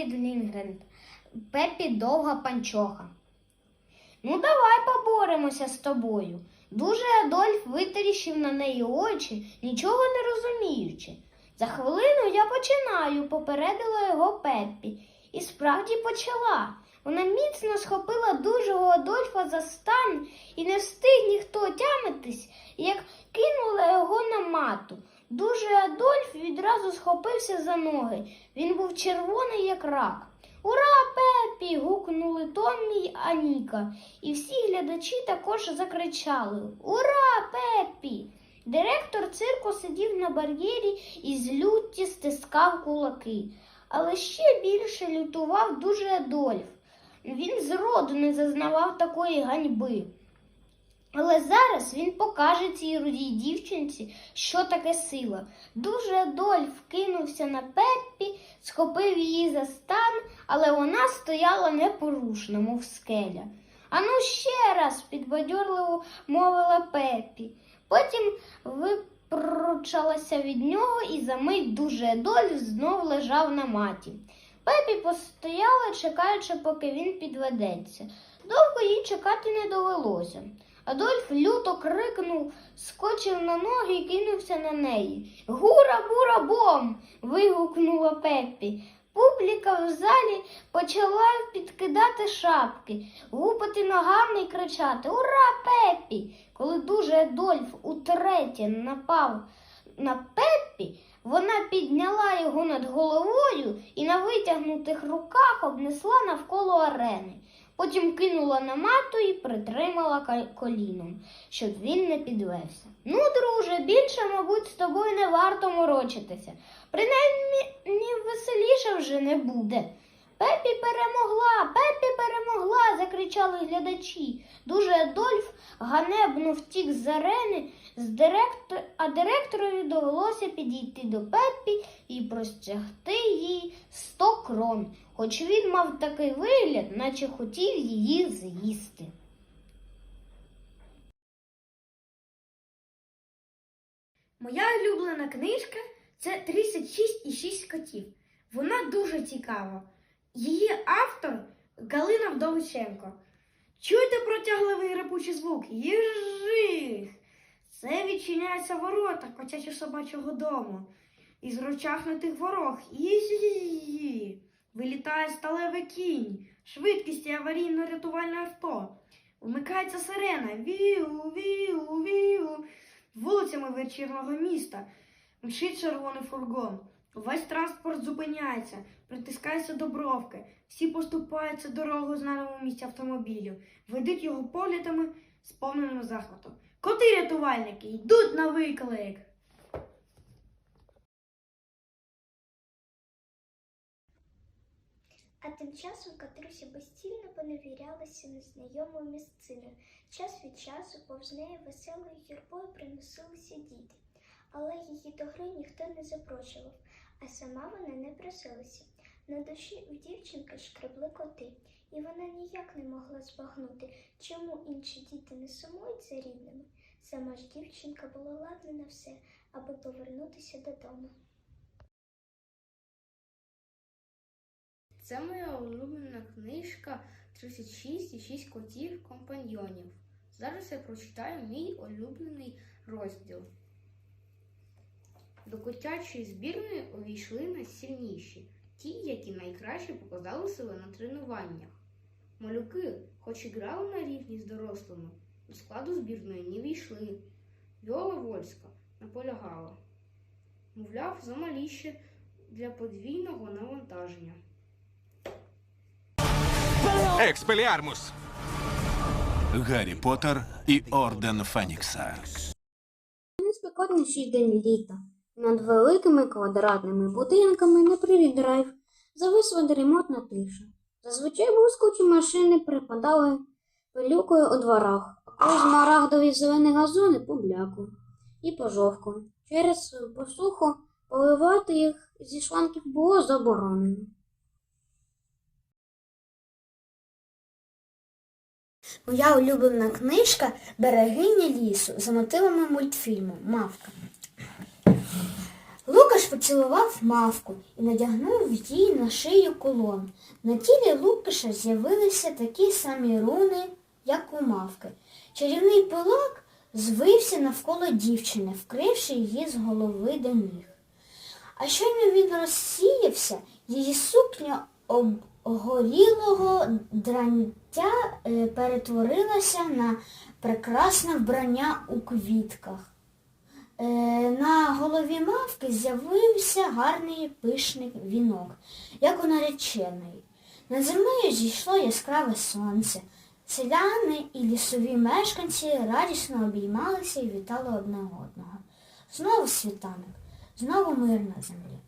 Астрід Лінгрен. Пеппі довга панчоха. Ну, давай поборемося з тобою. Дуже Адольф витріщив на неї очі, нічого не розуміючи. За хвилину я починаю, попередила його Пеппі. І справді почала. Вона міцно схопила дужого Адольфа за стан і не встиг ніхто отямитись, як кинула його на мату. Дужий Адольф відразу схопився за ноги. Він був червоний, як рак. Ура, Пеппі! гукнули Томмі й Аніка, і всі глядачі також закричали Ура, Пеппі! Директор цирку сидів на бар'єрі і з лютті стискав кулаки. Але ще більше лютував дуже Адольф. Він зроду не зазнавав такої ганьби. Але зараз він покаже цій рудій дівчинці, що таке сила. Дуже Адольф кинувся на Пеппі, схопив її за стан, але вона стояла непорушно, мов скеля. Ану ще раз, підбадьорливо мовила Пеппі. Потім випручалася від нього і за мить дуже Адольф знов лежав на маті. Пепі постояла, чекаючи, поки він підведеться. Довго їй чекати не довелося. Адольф люто крикнув, скочив на ноги і кинувся на неї. Гура, бура, бом. вигукнула Пеппі. Публіка в залі почала підкидати шапки, гупати ногами і кричати Ура, Пеппі! Коли дуже Адольф утретє напав на Пеппі, вона підняла його над головою і на витягнутих руках обнесла навколо арени. Потім кинула на мату і притримала коліном, щоб він не підвевся. Ну, друже, більше, мабуть, з тобою не варто морочитися. Принаймні веселіше вже не буде. Пепі перемогла, Пепі перемогла, закричали глядачі. Дуже Адольф ганебно втік з арени, з директор... а директорові довелося підійти до Пеппі і простягти їй сто крон, хоч він мав такий вигляд, наче хотів її з'їсти. Моя улюблена книжка це 36 і 6 котів. Вона дуже цікава. Її автор Галина Вдовиченко. Чуєте протягливий репучий звук? Їжих! Це відчиняються ворота котячо собачого дому. Із розчахнутих ворог. Їжі! Вилітає сталевий кінь, швидкість аварійно-рятувальне авто. Вмикається сирена. Віу, віу, віу. Вулицями вечірнього міста. Мчить червоний фургон. Весь транспорт зупиняється, притискається до бровки. Всі поступаються дорогою знаному місці автомобілю, ведуть його поглядами, сповненими захватом. Коти рятувальники йдуть на виклик. А тим часом Катруся безцільно поневірялася незнайомою місциною. Час від часу повз неї веселою юрбою приносилися діти, але її до гри ніхто не запрошував, а сама вона не просилася. На душі у дівчинки шкребли коти, і вона ніяк не могла збагнути, чому інші діти не сумують за рідними. Сама ж дівчинка була ладна на все, аби повернутися додому. Це моя улюблена книжка 36 і 6 котів компаньйонів. Зараз я прочитаю мій улюблений розділ. До котячої збірної увійшли найсильніші, ті, які найкраще показали себе на тренуваннях. Малюки, хоч і грали на рівні з дорослими, до складу збірної не війшли. Віола Вольська наполягала. Мовляв, замалі ще для подвійного навантаження. Експеліармус! Гаррі Поттер і Орден Фенікса. Найспекотніший день літа. Над великими квадратними будинками на привід драйв зависла дрімотна тиша. Зазвичай блискучі машини припадали пилюкою у дворах, а коли змарагдові зелені газони побляку і пожовкли. Через посуху поливати їх зі шланків було заборонено. Моя улюблена книжка Берегиня лісу за мотивами мультфільму Мавка. Лукаш поцілував мавку і надягнув їй на шию кулон. На тілі Лукаша з'явилися такі самі руни, як у мавки. Чарівний пилок звився навколо дівчини, вкривши її з голови до ніг. А щойно він розсіявся, її сукня обгорілого дрантя е, перетворилася на прекрасне вбрання у квітках. Е, На голові мавки з'явився гарний пишний вінок, як у нареченої. Над землею зійшло яскраве сонце. Селяни і лісові мешканці радісно обіймалися і вітали одне одного. Знову світанок, знову мир на землі.